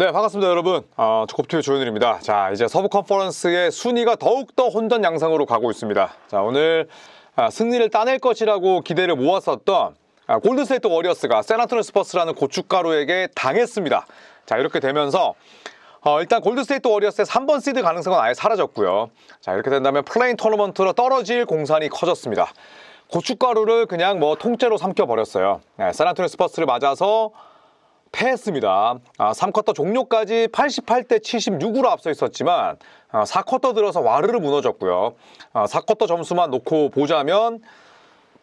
네, 반갑습니다, 여러분. 어, 조kopTV 조현일입니다. 자, 이제 서부 컨퍼런스의 순위가 더욱더 혼전 양상으로 가고 있습니다. 자, 오늘 아, 승리를 따낼 것이라고 기대를 모았었던 아, 골드스테이트 워리어스가 세나토니 스퍼스라는 고춧가루에게 당했습니다. 자, 이렇게 되면서 어, 일단 골드스테이트 워리어스의 3번 시드 가능성은 아예 사라졌고요. 자, 이렇게 된다면 플레인 토너먼트로 떨어질 공산이 커졌습니다. 고춧가루를 그냥 뭐 통째로 삼켜버렸어요. 네, 세나토니 스퍼스를 맞아서 패했습니다. 아, 3쿼터 종료까지 88대 76으로 앞서 있었지만 아, 4쿼터 들어서 와르르 무너졌고요. 아, 4쿼터 점수만 놓고 보자면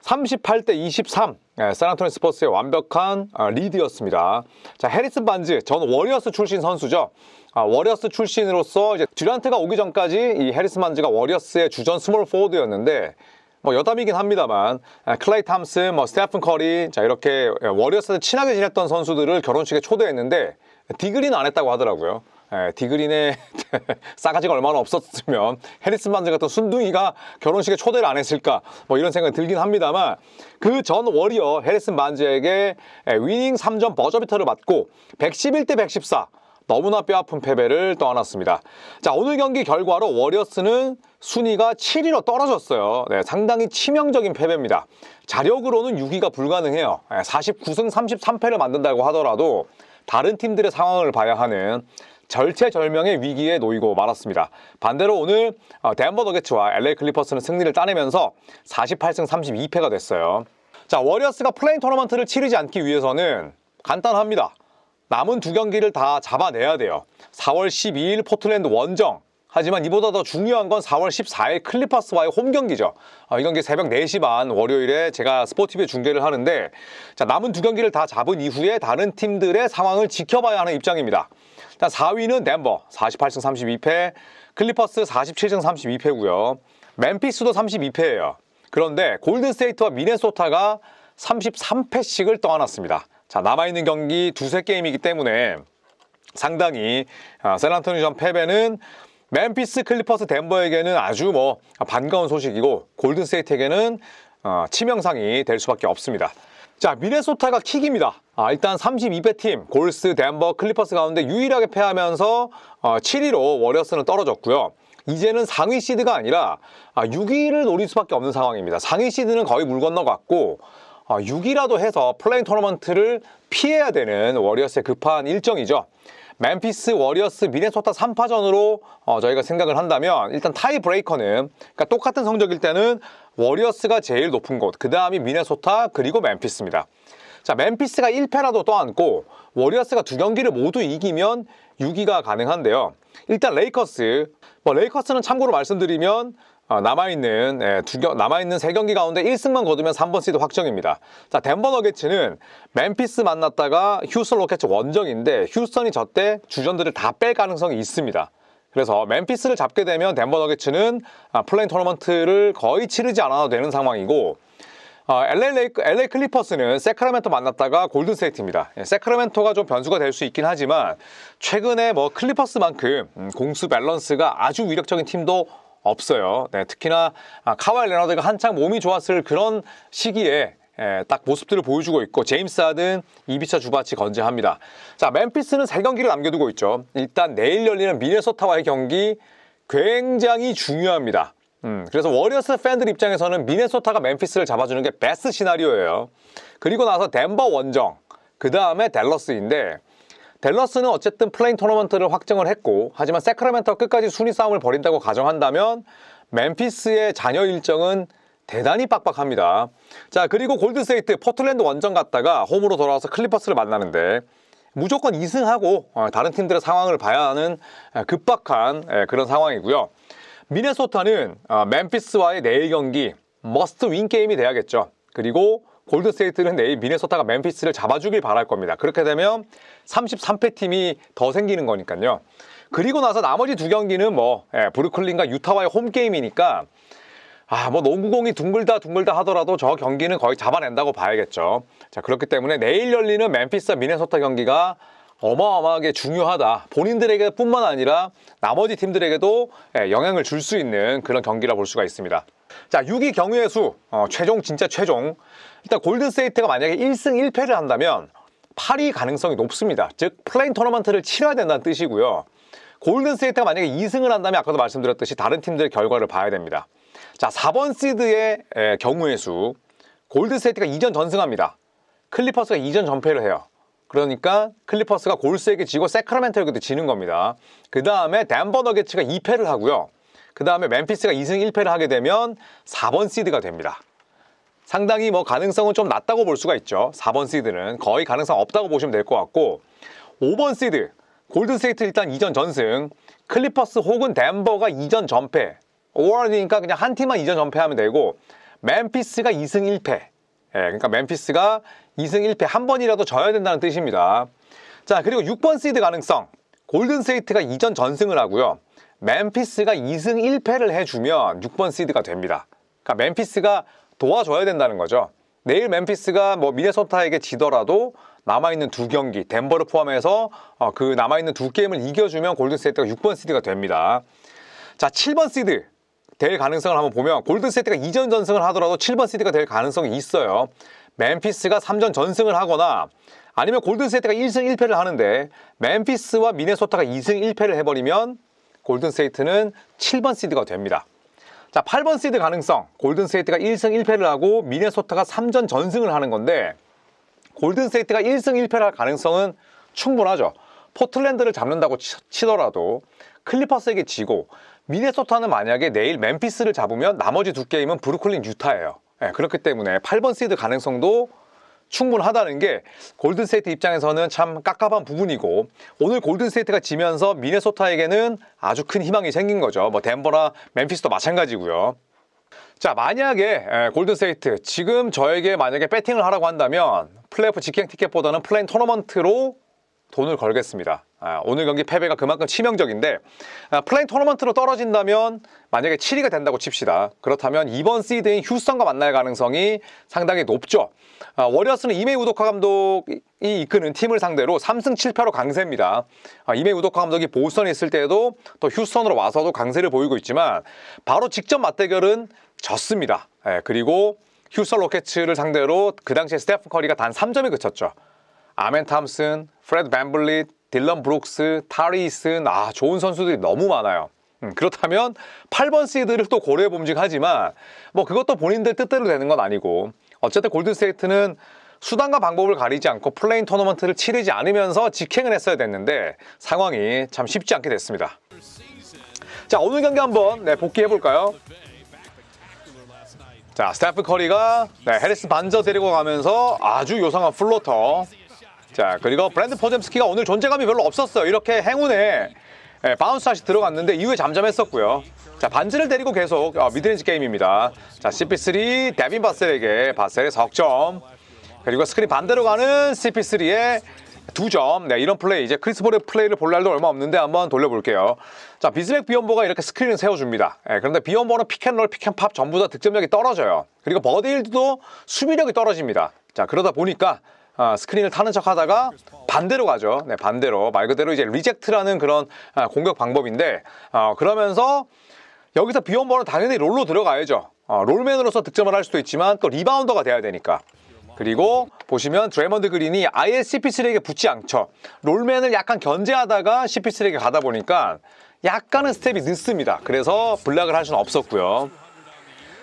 38대 23. 네, 샌안토니 스퍼스의 완벽한 아, 리드였습니다. 자, 해리슨 반즈, 전 워리어스 출신 선수죠. 아, 워리어스 출신으로서 이제 듀란트가 오기 전까지 이 해리슨 반즈가 워리어스의 주전 스몰 포워드였는데 뭐 여담이긴 합니다만 아, 클레이 탐슨, 뭐 스테픈 커리 자 이렇게 워리어스에 친하게 지냈던 선수들을 결혼식에 초대했는데 디그린 안 했다고 하더라고요. 예, 디그린의 싸가지가 얼마나 없었으면 해리슨 반즈 같은 순둥이가 결혼식에 초대를 안 했을까 뭐 이런 생각이 들긴 합니다만 그 전 워리어 해리슨 반즈에게 예, 위닝 3점 버저비터를 맞고 111대 114 너무나 뼈아픈 패배를 떠안았습니다. 자, 오늘 경기 결과로 워리어스는 순위가 7위로 떨어졌어요. 네, 상당히 치명적인 패배입니다. 자력으로는 6위가 불가능해요. 49승 33패를 만든다고 하더라도 다른 팀들의 상황을 봐야 하는 절체절명의 위기에 놓이고 말았습니다. 반대로 오늘 어, 덴버 너게츠와 LA 클리퍼스는 승리를 따내면서 48승 32패가 됐어요. 자, 워리어스가 플레인 토너먼트를 치르지 않기 위해서는 간단합니다. 남은 두 경기를 다 잡아내야 돼요. 4월 12일 포틀랜드 원정. 하지만 이보다 더 중요한 건 4월 14일 클리퍼스와의 홈 경기죠. 아, 이 경기 새벽 4시 반 월요일에 제가 스포티비에 중계를 하는데 자, 남은 두 경기를 다 잡은 이후에 다른 팀들의 상황을 지켜봐야 하는 입장입니다. 자, 4위는 덴버 48승 32패, 클리퍼스 47승 32패고요. 멤피스도 32패예요. 그런데 골든스테이트와 미네소타가 33패씩을 떠안았습니다. 자, 남아있는 경기 두세 게임이기 때문에 상당히 아, 샌안토니전 패배는 멤피스, 클리퍼스, 덴버에게는 아주 뭐 반가운 소식이고 골든스테이트에게는 어, 치명상이 될 수밖에 없습니다. 자, 미네소타가 킥입니다. 아, 일단 32배 팀, 골스, 덴버, 클리퍼스 가운데 유일하게 패하면서 어, 7위로 워리어스는 떨어졌고요. 이제는 상위 시드가 아니라 아, 6위를 노릴 수밖에 없는 상황입니다. 상위 시드는 거의 물 건너갔고 어, 6위라도 해서 플레인 토너먼트를 피해야 되는 워리어스의 급한 일정이죠. 멤피스, 워리어스, 미네소타 3파전으로 어, 저희가 생각을 한다면 일단 타이 브레이커는 그러니까 똑같은 성적일 때는 워리어스가 제일 높은 곳, 그 다음이 미네소타 그리고 멤피스입니다. 자, 멤피스가 1패라도 떠안고 워리어스가 두 경기를 모두 이기면 6위가 가능한데요. 일단 레이커스, 뭐 레이커스는 참고로 말씀드리면 어, 남아있는 예, 두 경, 남아있는 세 경기 가운데 1승만 거두면 3번 시드 확정입니다. 자, 덴버 너게츠는 멤피스 만났다가 휴스턴 로켓츠 원정인데 휴스턴이 저때 주전들을 다 뺄 가능성이 있습니다. 그래서 멤피스를 잡게 되면 덴버 너게츠는 아, 플레인 토너먼트를 거의 치르지 않아도 되는 상황이고 어, LA, 레이크, LA 클리퍼스는 세크라멘토 만났다가 골든스테이트입니다. 예, 세크라멘토가 좀 변수가 될 수 있긴 하지만 최근에 뭐 클리퍼스만큼 음, 공수 밸런스가 아주 위력적인 팀도 없어요. 네, 특히나 아, 카와이 레너드가 한창 몸이 좋았을 그런 시기에 예, 딱 모습들을 보여주고 있고 제임스 하든 이비차 주바치 건재합니다. 자, 멤피스는 세 경기를 남겨두고 있죠. 일단 내일 열리는 미네소타와의 경기 굉장히 중요합니다. 음, 그래서 워리어스 팬들 입장에서는 미네소타가 멤피스를 잡아주는 게 베스트 시나리오예요. 그리고 나서 덴버 원정, 그 다음에 댈러스인데 댈러스는 어쨌든 플레인 토너먼트를 확정을 했고 하지만 세크라멘토가 끝까지 순위 싸움을 벌인다고 가정한다면 멤피스의 잔여 일정은 대단히 빡빡합니다. 자 그리고 골드스테이트 포틀랜드 원정 갔다가 홈으로 돌아와서 클리퍼스를 만나는데 무조건 2승하고 어, 다른 팀들의 상황을 봐야 하는 에, 급박한 에, 그런 상황이고요. 미네소타는 어, 멤피스와의 내일 경기 머스트 윈 게임이 돼야겠죠. 그리고 골드스테이트는 내일 미네소타가 멤피스를 잡아주길 바랄 겁니다. 그렇게 되면 33패 팀이 더 생기는 거니까요. 그리고 나서 나머지 두 경기는 뭐 예, 브루클린과 유타와의 홈 게임이니까 아, 뭐 농구공이 둥글다 둥글다 하더라도 저 경기는 거의 잡아낸다고 봐야겠죠. 자, 그렇기 때문에 내일 열리는 멤피스와 미네소타 경기가 어마어마하게 중요하다. 본인들에게 뿐만 아니라 나머지 팀들에게도 예, 영향을 줄 수 있는 그런 경기라 볼 수가 있습니다. 자, 6위 경우의 수, 어, 최종, 진짜 최종. 일단 골든스테이트가 만약에 1승 1패를 한다면 8위 가능성이 높습니다. 즉 플레인 토너먼트를 치러야 된다는 뜻이고요. 골든스테이트가 만약에 2승을 한다면 아까도 말씀드렸듯이 다른 팀들의 결과를 봐야 됩니다. 자, 4번 시드의 에, 경우의 수 골든스테이트가 2전 전승합니다. 클리퍼스가 2전 전패를 해요. 그러니까 클리퍼스가 골스에게 지고 세크라멘토에게도 지는 겁니다. 그 다음에 덴버 너게츠가 2패를 하고요. 그 다음에 멤피스가 2승 1패를 하게 되면 4번 시드가 됩니다. 상당히 뭐 가능성은 좀 낮다고 볼 수가 있죠. 4번 시드는 거의 가능성 없다고 보시면 될 것 같고 5번 시드 골든스테이트 일단 2전 전승 클리퍼스 혹은 덴버가 2전 전패 5월이니까 그냥 한 팀만 2전 전패하면 되고 멤피스가 2승 1패 예, 그러니까 멤피스가 2승 1패 한 번이라도 져야 된다는 뜻입니다. 자 그리고 6번 시드 가능성 골든스테이트가 2전 전승을 하고요. 멤피스가 2승 1패를 해주면 6번 시드가 됩니다. 그러니까 멤피스가 도와줘야 된다는 거죠. 내일 멤피스가 뭐 미네소타에게 지더라도 남아있는 두 경기, 덴버를 포함해서 어, 그 남아있는 두 게임을 이겨주면 골든스테이트가 6번 시드가 됩니다. 자, 7번 시드 될 가능성을 한번 보면 골든스테이트가 2전 전승을 하더라도 7번 시드가 될 가능성이 있어요. 멤피스가 3전 전승을 하거나 아니면 골든스테이트가 1승 1패를 하는데 멤피스와 미네소타가 2승 1패를 해버리면 골든스테이트는 7번 시드가 됩니다. 자, 8번 시드 가능성. 골든 스테이트가 1승 1패를 하고 미네소타가 3전 전승을 하는 건데 골든 스테이트가 1승 1패를 할 가능성은 충분하죠. 포틀랜드를 잡는다고 치, 치더라도 클리퍼스에게 지고 미네소타는 만약에 내일 멤피스를 잡으면 나머지 두 게임은 브루클린 유타예요. 예, 그렇기 때문에 8번 시드 가능성도 충분하다는 게 골든스테이트 입장에서는 참 깝깝한 부분이고 오늘 골든스테이트가 지면서 미네소타에게는 아주 큰 희망이 생긴 거죠. 뭐 덴버나 멤피스도 마찬가지고요. 자 만약에 에, 골든스테이트 지금 저에게 만약에 배팅을 하라고 한다면 플레이오프 직행 티켓보다는 플레인 토너먼트로 돈을 걸겠습니다. 아, 오늘 경기 패배가 그만큼 치명적인데 아, 플레인 토너먼트로 떨어진다면 만약에 7위가 된다고 칩시다. 그렇다면 이번 시드인 휴스턴과 만날 가능성이 상당히 높죠. 아, 워리어스는 이메 우도카 감독이 이끄는 팀을 상대로 3승 7패로 강세입니다. 아, 이메 우도카 감독이 보스턴에 있을 때에도 또 휴스턴으로 와서도 강세를 보이고 있지만 바로 직접 맞대결은 졌습니다. 예, 그리고 휴스턴 로켓츠를 상대로 그 당시에 스테픈 커리가 단 3점에 그쳤죠. 아멘 탐슨, 프레드 밴블릿, 딜런 브룩스, 타리슨, 아, 좋은 선수들이 너무 많아요. 음, 그렇다면 8번 시드를 또 고려해 봄직하지만 뭐 그것도 본인들 뜻대로 되는 건 아니고 어쨌든 골든스테이트는 수단과 방법을 가리지 않고 플레인 토너먼트를 치르지 않으면서 직행을 했어야 됐는데 상황이 참 쉽지 않게 됐습니다. 자 오늘 경기 한번 네, 복귀해 볼까요? 자 스테프 커리가 네, 해리스 반저 데리고 가면서 아주 요상한 플로터 자 그리고 브랜드 포zem스키가 오늘 존재감이 별로 없었어요 이렇게 행운에 예, 바운스 샷이 들어갔는데 이후에 잠잠했었고요 자 반지를 데리고 계속 어, 미드레인지 게임입니다 자 CP3 데빈 바셀에게 바셀의 석점 그리고 스크린 반대로 가는 CP3의 두 점. 네, 이런 플레이. 이제 크리스볼의 플레이를 볼 날도 얼마 없는데 한번 돌려볼게요. 자, 비즈렉 비언버가 이렇게 스크린을 세워줍니다. 예, 그런데 비언버는 픽앤롤, 픽앤팝 전부 다 득점력이 떨어져요. 그리고 버디힐드도 수비력이 떨어집니다. 자, 그러다 보니까 아, 스크린을 타는 척 하다가 반대로 가죠. 네, 반대로. 말 그대로 이제 리젝트라는 그런 아, 공격 방법인데, 어, 그러면서 여기서 비원버는 당연히 롤로 들어가야죠. 어, 롤맨으로서 득점을 할 수도 있지만 또 리바운더가 돼야 되니까. 그리고 보시면 드레먼드 그린이 아예 CP3에게 붙지 않죠. 롤맨을 약간 견제하다가 CP3에게 가다 보니까 약간은 스텝이 늦습니다. 그래서 블락을 할 수는 없었고요.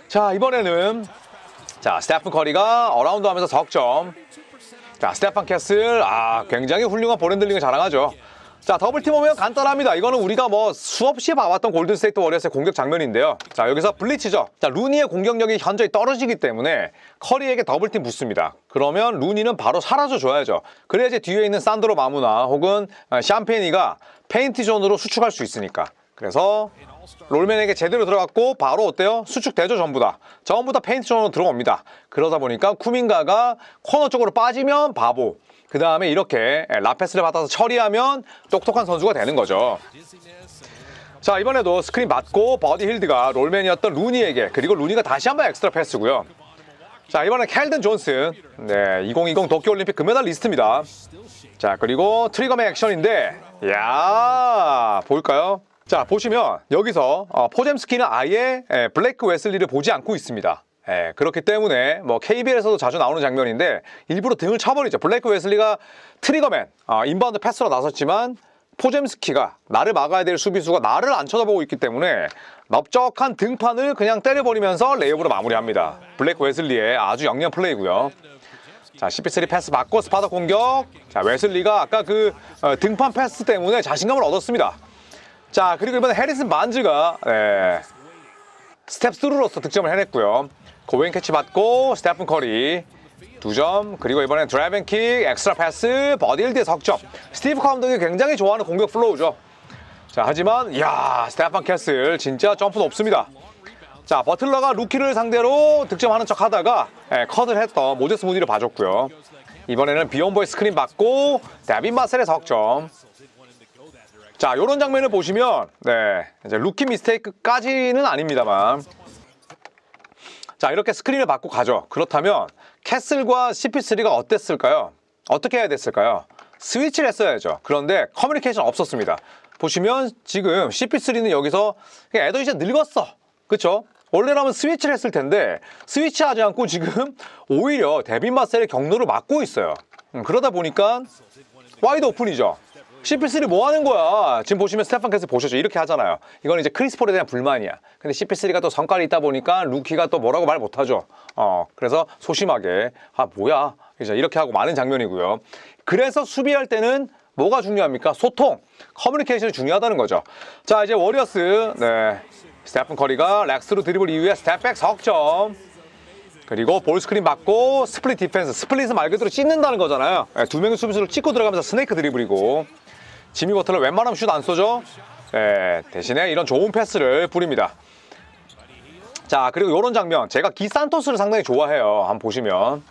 자 이번에는 자 스테픈 커리가 어라운드 하면서 석점. 자 스테판 캐슬 아 굉장히 훌륭한 볼핸들링을 자랑하죠. 자 더블팀 오면 간단합니다. 이거는 우리가 뭐 수없이 봐왔던 골든스테이트 워리어스의 공격 장면인데요. 자 여기서 블리치죠. 자 루니의 공격력이 현저히 떨어지기 때문에 커리에게 더블팀 붙습니다. 그러면 루니는 바로 사라져 줘야죠. 그래야지 뒤에 있는 산드로 마무나 혹은 어, 샴페니가 페인트 존으로 수축할 수 있으니까. 그래서 롤맨에게 제대로 들어갔고 바로 어때요? 수축되죠 전부 다. 전부 다 페인트 존으로 들어옵니다. 그러다 보니까 쿠민가가 코너 쪽으로 빠지면 바보. 그 다음에 이렇게 라페스를 받아서 처리하면 똑똑한 선수가 되는 거죠. 자 이번에도 스크린 맞고 버디 힐드가 롤맨이었던 루니에게 그리고 루니가 다시 한번 엑스트라 패스고요. 자 이번엔 켈든 존슨 네 2020 도쿄올림픽 금메달 리스트입니다. 자 그리고 트리거맨 액션인데 야 볼까요? 자 보시면 여기서 어, 포젬스키는 아예 에, 블레이크 웨슬리를 보지 않고 있습니다. 예, 그렇기 때문에 뭐 KBL에서도 자주 나오는 장면인데 일부러 등을 쳐버리죠. 블레이크 웨슬리가 트리거맨 아, 인바운드 패스로 나섰지만 포잼스키가 나를 막아야 될 수비수가 나를 안 쳐다보고 있기 때문에 넓적한 등판을 그냥 때려버리면서 레이업으로 마무리합니다. 블레이크 웨슬리의 아주 영리한 플레이고요. 자, CP3 패스 받고 스파더 공격. 자, 웨슬리가 아까 그 어, 등판 패스 때문에 자신감을 얻었습니다. 자, 그리고 이번에 해리슨 반즈가 네, 스텝 스루로서 득점을 해냈고요. 고웬 캐치 받고 스테픈 커리 두 점 그리고 이번엔 드라이빙 킥 엑스트라 패스 버딜드의 석점 스티브 커 감독이 굉장히 좋아하는 공격 플로우죠. 자 하지만 이야 스테판 캐슬 진짜 점프 높습니다. 자 버틀러가 루키를 상대로 득점하는 척 하다가 예, 컷을 했던 모제스 무디를 봐줬고요. 이번에는 비욘보의 스크린 받고 데빈 마셀의 석점 자, 요런 장면을 보시면, 네, 이제 루키 미스테이크까지는 아닙니다만. 자, 이렇게 스크린을 받고 가죠. 그렇다면, 캐슬과 CP3가 어땠을까요? 어떻게 해야 됐을까요? 스위치를 했어야죠. 그런데 커뮤니케이션 없었습니다. 보시면 지금 CP3는 여기서 애도 이제 늙었어. 그쵸? 원래라면 스위치를 했을 텐데 스위치 하지 않고 지금 오히려 데빈 마셀의 경로를 막고 있어요. 음, 그러다 보니까 와이드 오픈이죠. CP3 뭐 하는 거야? 지금 보시면 스테판 캐스 보셨죠? 이렇게 하잖아요. 이건 이제 크리스폴에 대한 불만이야. 근데 CP3가 또 성깔이 있다 보니까 루키가 또 뭐라고 말 못하죠. 어, 그래서 소심하게 아 뭐야? 이제 이렇게 하고 많은 장면이고요. 그래서 수비할 때는 뭐가 중요합니까? 소통, 커뮤니케이션이 중요하다는 거죠. 자 이제 워리어스, 네, 스테픈 커리가 렉스로 드리블 이후에 스텝백 석점. 그리고 볼 스크린 맞고 스플릿 디펜스 스플릿은 말 그대로 찢는다는 거잖아요 예, 두 명의 수비수를 찍고 들어가면서 스네이크 드리블이고 지미 버틀러 웬만하면 슛 안 쏘죠? 예, 대신에 이런 좋은 패스를 뿌립니다. 자 그리고 이런 장면. 제가 기산토스를 상당히 좋아해요. 한번 보시면.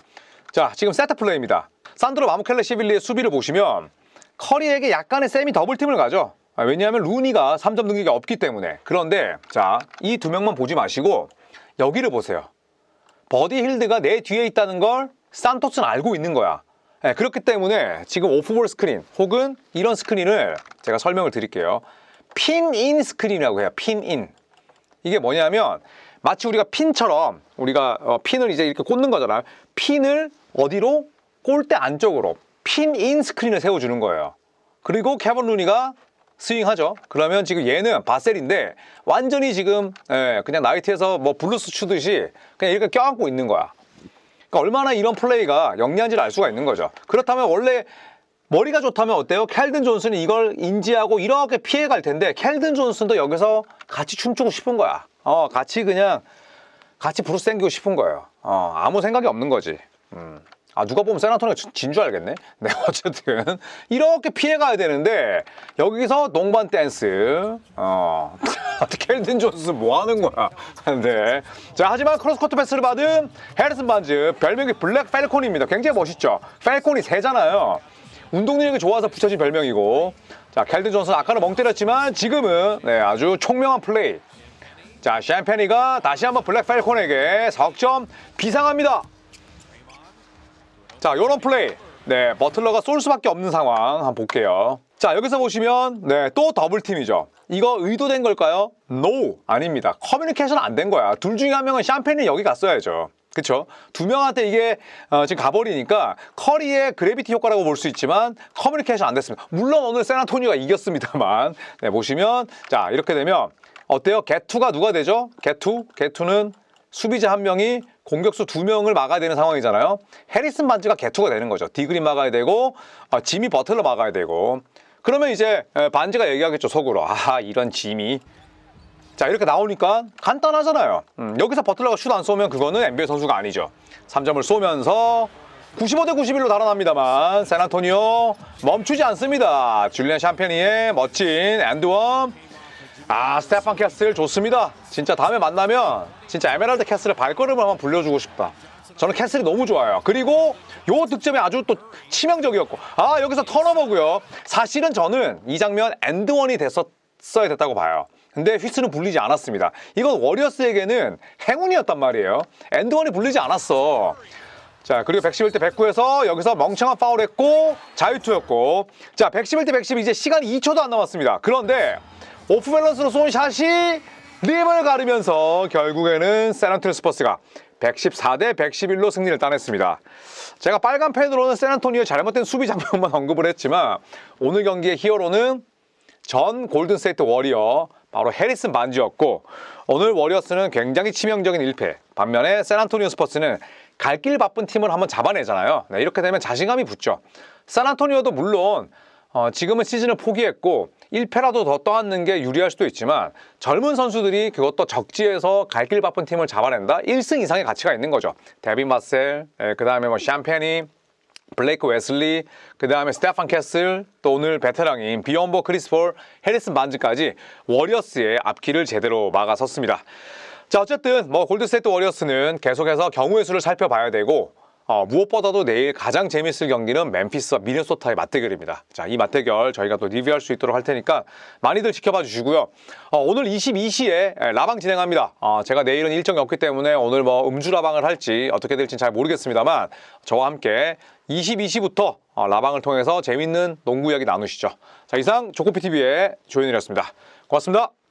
자 지금 세트 플레이입니다. 산드로 마무켈레 시빌리의 수비를 보시면 커리에게 약간의 세미 더블팀을 가죠. 아, 왜냐하면 루니가 3점 능력이 없기 때문에. 그런데 자 이 두 명만 보지 마시고 여기를 보세요. 버디 힐드가 내 뒤에 있다는 걸 산토스는 알고 있는 거야. 예, 그렇기 때문에 지금 오프볼 스크린 혹은 이런 스크린을 제가 설명을 드릴게요. 핀인 스크린이라고 해요. 핀인. 이게 뭐냐면 마치 우리가 핀처럼 우리가 어, 핀을 이제 이렇게 꽂는 거잖아요. 핀을 어디로 골대 안쪽으로 핀인 스크린을 세워주는 거예요. 그리고 캐번 루니가 스윙하죠. 그러면 지금 얘는 바셀인데 완전히 지금 예, 그냥 나이트에서 뭐 블루스 추듯이 그냥 이렇게 껴안고 있는 거야. 그러니까 얼마나 이런 플레이가 영리한지를 알 수가 있는 거죠. 그렇다면 원래 머리가 좋다면 어때요? 켈든 존슨이 이걸 인지하고 이렇게 피해갈 텐데 켈든 존슨도 여기서 같이 춤추고 싶은 거야. 어, 같이 그냥 같이 브루스 땡기고 싶은 거예요. 어, 아무 생각이 없는 거지. 음. 아 누가 보면 세나토니가 진 줄 알겠네. 네 어쨌든 이렇게 피해가야 되는데 여기서 농반 댄스. 어 켈든 존스 뭐 하는 거야? 네. 자 하지만 크로스코트 패스를 받은 해리슨 반즈 별명이 블랙 펠콘입니다. 굉장히 멋있죠. 펠콘이 새잖아요. 운동 능력이 좋아서 붙여진 별명이고 자 켈든 존스 아까는 멍 때렸지만 지금은 네 아주 총명한 플레이. 자 샴페니가 다시 한번 블랙 펠콘에게 석점 비상합니다. 자, 요런 플레이. 네, 버틀러가 쏠 수밖에 없는 상황 한번 볼게요. 자, 여기서 보시면 네, 또 더블팀이죠. 이거 의도된 걸까요? No, 아닙니다. 커뮤니케이션 안 된 거야. 둘 중에 한 명은 샴페인이 여기 갔어야죠. 그쵸? 두 명한테 이게 어, 지금 가버리니까 커리의 그래비티 효과라고 볼 수 있지만 커뮤니케이션 안 됐습니다. 물론 오늘 세나토니가 이겼습니다만 네, 보시면 자 이렇게 되면 어때요? 개투가 누가 되죠? 개투? 개투는 수비자 한 명이 공격수 두 명을 막아야 되는 상황이잖아요. 해리슨 반지가 개투가 되는 거죠. 디그린 막아야 되고 어, 지미 버틀러 막아야 되고 그러면 이제 에, 반지가 얘기하겠죠 속으로 아 이런 지미 자 이렇게 나오니까 간단하잖아요. 음, 여기서 버틀러가 슛 안 쏘면 그거는 NBA 선수가 아니죠. 3점을 쏘면서 95대 91로 달아납니다만 샌안토니오 멈추지 않습니다. 줄리안 샴페니의 멋진 엔드원 아 스테판 캐슬 좋습니다. 진짜 다음에 만나면 진짜 에메랄드 캐슬의 발걸음을 한번 불려주고 싶다. 저는 캐슬이 너무 좋아요. 그리고 요 득점이 아주 또 치명적이었고 아 여기서 턴오버고요. 사실은 저는 이 장면 엔드원이 됐었어야 됐다고 봐요. 근데 휘스는 불리지 않았습니다. 이건 워리어스에게는 행운이었단 말이에요. 엔드원이 불리지 않았어. 자 그리고 111대 109에서 여기서 멍청한 파울 했고 자유투였고 자 111대 110 이제 시간이 2초도 안 남았습니다. 그런데 오프 밸런스로 쏜 샷이 림을 가르면서 결국에는 세란트리 스퍼스가 114대 111로 승리를 따냈습니다. 제가 빨간 펜으로는 샌안토니오 잘못된 수비 장면만 언급을 했지만 오늘 경기의 히어로는 전 골든스테이트 워리어 바로 해리슨 반지였고 오늘 워리어스는 굉장히 치명적인 1패. 반면에 샌안토니오 스퍼스는 갈 길 바쁜 팀을 한번 잡아내잖아요. 네, 이렇게 되면 자신감이 붙죠. 샌안토니오도 물론 어, 지금은 시즌을 포기했고 1패라도 더 떠안는 게 유리할 수도 있지만 젊은 선수들이 그것도 적지에서 갈 길 바쁜 팀을 잡아낸다 1승 이상의 가치가 있는 거죠 데빈 마셀 그 다음에 뭐 샴페니 블레이크 웨슬리, 그 다음에 스테판 캐슬, 또 오늘 베테랑인 비욘보 크리스폴, 해리슨 반즈까지 워리어스의 앞길을 제대로 막아섰습니다. 자, 어쨌든 뭐 골드스테이트 워리어스는 계속해서 경우의 수를 살펴봐야 되고 어, 무엇보다도 내일 가장 재밌을 경기는 멤피스와 미네소타의 맞대결입니다. 자, 이 맞대결 저희가 또 리뷰할 수 있도록 할 테니까 많이들 지켜봐 주시고요. 어, 오늘 22시에 라방 진행합니다. 어, 제가 내일은 일정이 없기 때문에 오늘 뭐 음주 라방을 할지 어떻게 될지 잘 모르겠습니다만 저와 함께 22시부터 어, 라방을 통해서 재밌는 농구 이야기 나누시죠. 자, 이상 조코피 TV의 조현일이었습니다. 고맙습니다.